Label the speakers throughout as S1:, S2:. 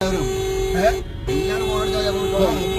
S1: எல்லாரும் போராட்டம்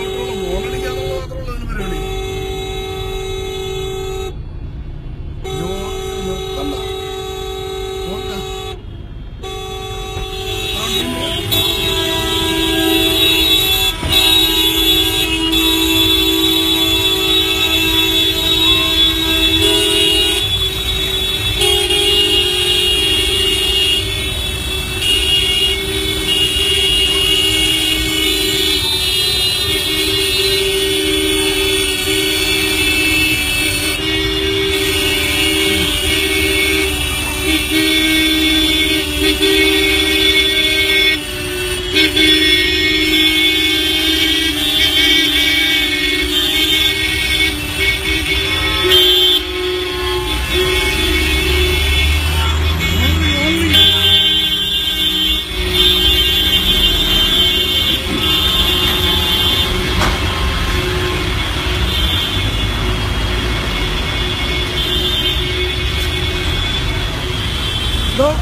S1: ചിലപ്പോൾ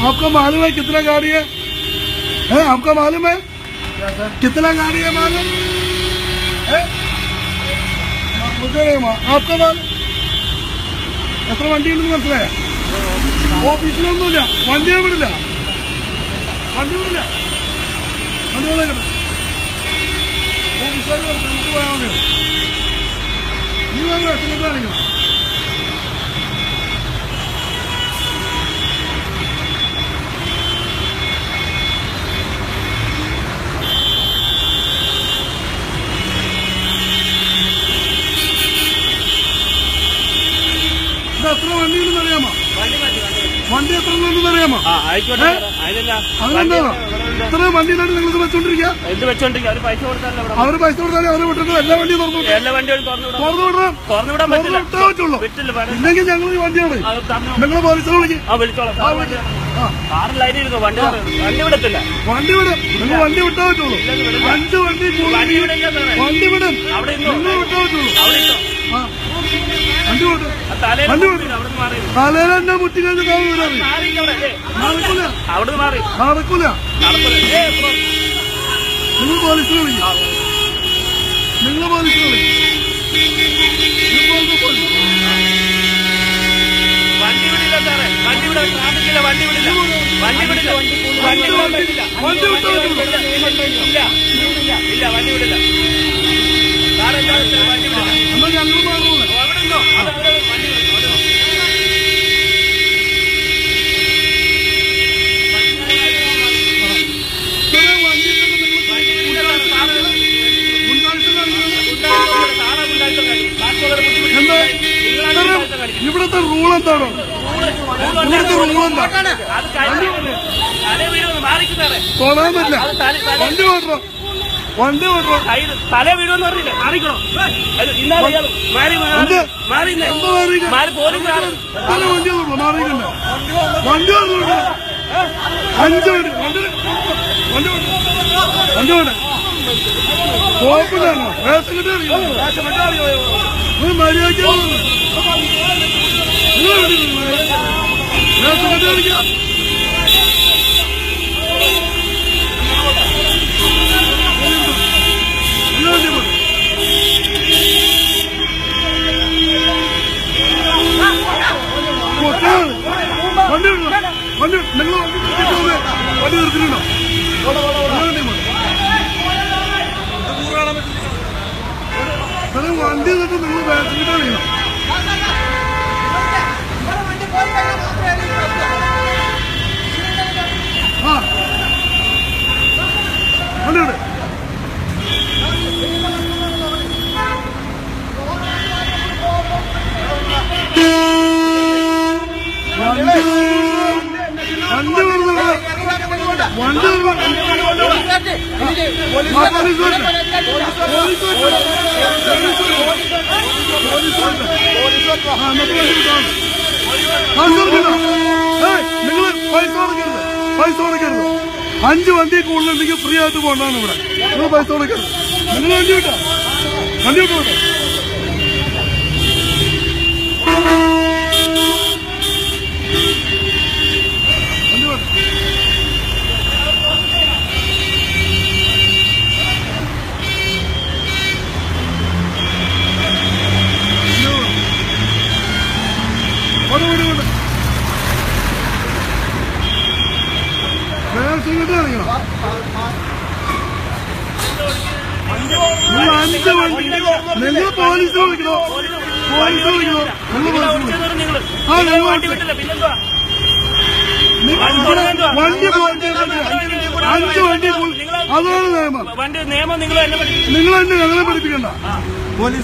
S2: तो आपको मालूम है कितना गाड़ी है है आपको मालूम है कितना गाड़ी है मालूम है मुझे नहीं मालूम आपको मालूम എത്ര വണ്ടിയുണ്ടെന്ന് മനസ്സിലായ ഓഫീസിലൊന്നുമില്ല വണ്ടിയെ വിടില്ല വണ്ടി വിടില്ല വണ്ടി വിടേക്കട്ടെ ഓഫീസുകാർ നമുക്ക് പോയാൽ മതി നീ വാങ്ങി വെച്ചിട്ട് കാണിക്കണം വണ്ടി എത്ര അറിയാമോ?
S3: ആ ആയിക്കോട്ടെ. വണ്ടി
S2: അതെന്താ ഇത്ര വണ്ടിയിലാണ് നിങ്ങൾ വെച്ചോണ്ടിരിക്കുക
S3: എന്ത് അവർ പൈസ കൊടുത്താലോ
S2: അവരെ പൈസ കൊടുത്താലേ വിട്ടിട്ട് എല്ലാ വണ്ടിയും തുറന്നു.
S3: എല്ലാ തുറന്നു വിടാം
S2: തുറന്നു വിടണം.
S3: തുറന്നു വിടാൻ പറ്റില്ല.
S2: ഇല്ലെങ്കിൽ ഞങ്ങൾ ഈ വണ്ടിയാണ് നിങ്ങൾ പോലീസിനെ വിളിക്കും.
S3: ആ വിളിച്ചോളാം. വണ്ടി- വണ്ടി വണ്ടി വിടത്തില്ല.
S2: വണ്ടി വിടും. നിങ്ങൾ വണ്ടി വിട്ടാ പറ്റുള്ളൂ. അഞ്ച് വണ്ടി
S3: വണ്ടി വിടില്ല
S2: വണ്ടി വിടും. നിങ്ങൾ വിട്ടാ പറ്റുള്ളൂ.
S3: അവിടെ ഇരുന്നോ
S2: വണ്ടി വിടും
S3: തലയിൽ
S2: വണ്ടി
S3: മാറി.
S2: തലേല എന്നെ മുറ്റി കഴിഞ്ഞ് കാവ് വരാറി
S3: മാറിയില്ല അവിടെ ഏ,
S2: നടക്കൂല. നിങ്ങൾ പോലീസിനെ വിളിക്കും നിങ്ങൾ പോലീസിനെ വിളിക്കും.
S3: വണ്ടി വിടില്ല സാറേ. വണ്ടി വിടാൻ ട്രാഫിക്കില്ല വണ്ടി വിടില്ല. വണ്ടി വിടില്ല. വണ്ടി വിടാൻ പറ്റില്ല.
S2: വണ്ടി വിട്ടാ പറ്റില്ല.
S3: ഇല്ല ഇല്ല വണ്ടി വിടില്ല. സാറേ വണ്ടി വിടില്ല.
S2: ഇവിടുത്തെ റൂൾ എന്താണോ ഇവിടുത്തെ റൂൾ എന്താ തൊടാൻ പറ്റില്ല വണ്ടി ഓടണം വണ്ടി ഓടണം
S3: തല വീഴുമെന്ന് പറഞ്ഞില്ലേ
S2: വണ്ടി ഓടണം മാറിക്കണ്ട വണ്ടി ഓടണം അഞ്ച് വണ്ടി വണ്ടി വണ്ടി ഓടണം കുഴപ്പമില്ലാണോ റേഷൻ കിട്ടി അറിയാമോ ഒരു മര്യാദയ്ക്ക് പോകണം. നിങ്ങൾ എവിടെ ഇരുന്നു? റേഷൻ കിട്ടി അറിയാം നിങ്ങൾ എവിടെ ഇരുന്നു? വണ്ടി വണ്ടി നിങ്ങൾ വണ്ടി നിർത്തിയിട്ടുണ്ടോ നിങ്ങൾ വണ്ടി വിടണം. സാറേ, വണ്ടി നിന്നിട്ട് നിങ്ങൾ ബാക്കിലിട്ട് അറിയണം. ആ. വിട് വണ്ടി. വണ്ടി നിങ്ങൾ പൈസ കൊടുക്കരുത്. പൈസ കൊടുക്കരുത്. അഞ്ച് വണ്ടി കൂടുതലുണ്ടെങ്കിൽ ഫ്രീ ആയിട്ട് പോകണ്ടാണ് ഇവിടെ. നിങ്ങൾ പൈസ കൊടുക്കരുത്. നിങ്ങൾ വണ്ടി വിട്ടോ. വണ്ടി വിട്ടോ കാണിക്കണം നിങ്ങൾ നിങ്ങൾ പോലീസിനെ വിളിക്കണോ പോലീസിനെ വിളിക്കണോ നിങ്ങൾ ആ
S3: വണ്ടി
S2: വണ്ടി പോലീസ് അഞ്ച് വണ്ടി പോലീസ് അതാണ് നിയമം
S3: നിയമം നിങ്ങൾ
S2: നിങ്ങൾ തന്നെ ഞങ്ങളെ പഠിപ്പിക്കണ്ട
S3: വണ്ടി